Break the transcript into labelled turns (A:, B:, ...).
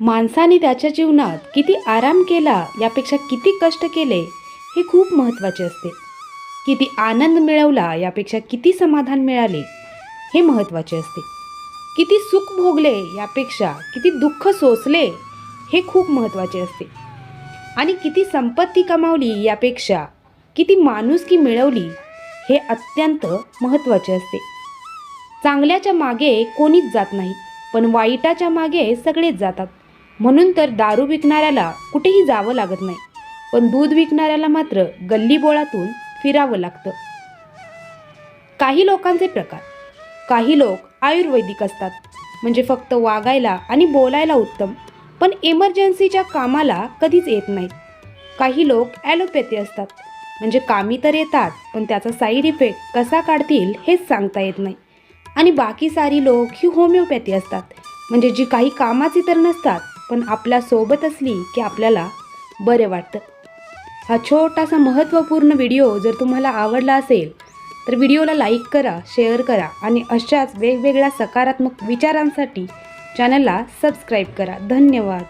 A: माणसाने त्याच्या जीवनात किती आराम केला यापेक्षा किती कष्ट केले हे खूप महत्त्वाचे असते. किती आनंद मिळवला यापेक्षा किती समाधान मिळाले हे महत्त्वाचे असते. किती सुख भोगले यापेक्षा किती दुःख सोसले हे खूप महत्त्वाचे असते. आणि किती संपत्ती कमावली यापेक्षा किती माणुसकी मिळवली हे अत्यंत महत्त्वाचे असते. चांगल्याच्या मागे कोणीच जात नाही पण वाईटाच्या मागे सगळेच जातात. म्हणून तर दारू विकणाऱ्याला कुठेही जावं लागत नाही. पण दूध विकणाऱ्याला मात्र गल्लीबोळातून फिरावं लागतं. काही लोकांचे प्रकार. काही लोक आयुर्वेदिक असतात. म्हणजे फक्त वागायला आणि बोलायला उत्तम पण इमर्जन्सीच्या कामाला कधीच येत नाहीत. काही लोक ॲलोपॅथी असतात. म्हणजे कामी तर येतात पण त्याचा साईड इफेक्ट कसा काढतील हेच सांगता येत नाही. आणि बाकी सारी लोक ही होमिओपॅथी असतात. म्हणजे जी काही कामाची तर नसतात पण आपल्यासोबत असली की आपल्याला बरे वाटतं. हा छोटासा महत्त्वपूर्ण व्हिडिओ जर तुम्हाला आवडला असेल तर व्हिडिओला लाईक करा शेअर करा आणि अशाच वेगवेगळ्या सकारात्मक विचारांसाठी चॅनलला सबस्क्राईब करा. धन्यवाद.